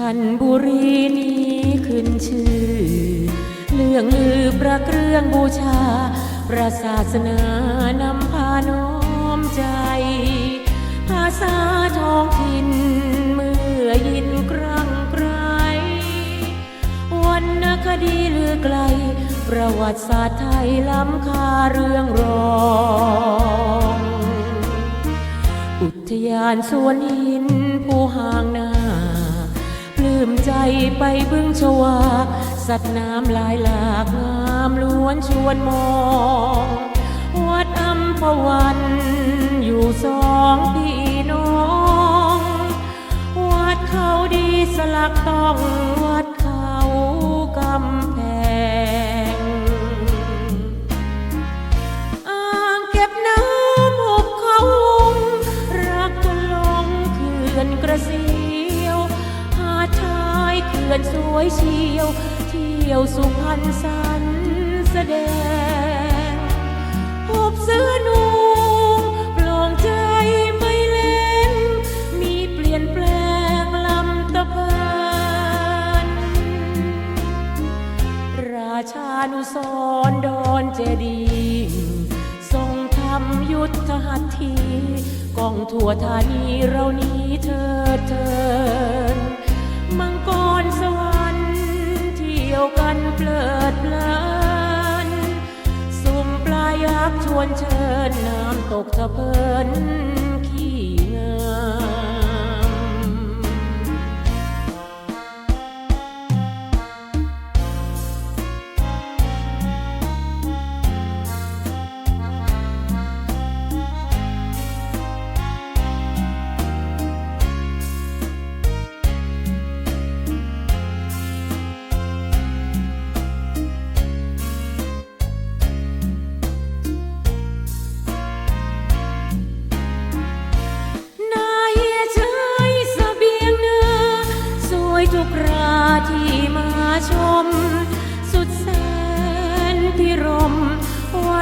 พรรณบุรีนี้ขึ้นชื่อ เรื่องลือประเกรื่องบูชาพระศาสนานำพาน้อมใจ ภาษาท้องถิ่นเมื่อยินกรังไกรวรรณคดีลือไกล ประวัติศาสตร์ไทยล้ำค่าเรื่องรอง อุทยานสวนหิ ไปบึงชวา สัตว์น้ำหลายหลากงามล้วนชวนมอง วัดอัมพวันอยู่สองพี่น้อง วัดเขาดีสลักต้องวัดเขากำแพงอ่างเก็บน้ำหุบเขารักจนลงเขื่อนกระสี อนสวยเชียว เที่ยวสุพรรณสันแสดงพบเสื้อนุ่งโปร่งใจไม่เล่น มีเปลี่ยนแปลงลำตะเพินราชานุสรดอนเจดีทรงทำยุทธหัตถีกองทั่วธานีเรานี้เถิดเทิน มังกรสวรรค์เที่ยวกันเปลิดเพลินสุ่มปลายักษ์ชวนเชิญน้ำตกทะเพิน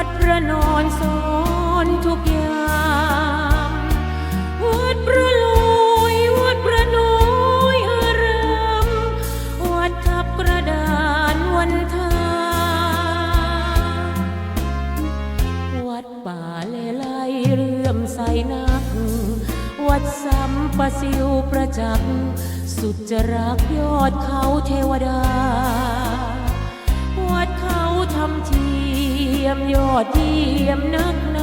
ดพระนอนสอนทุกอย่างวัดพระลอยวัดพระน้อยอารามวัดทับกระดานวันทาวัดป่าเลไลเรื่อมใสนัก วัดสัมปสิวประจักษ์สุดจะรักยอดเขาเทวดา มยอดเยี่ยมนัก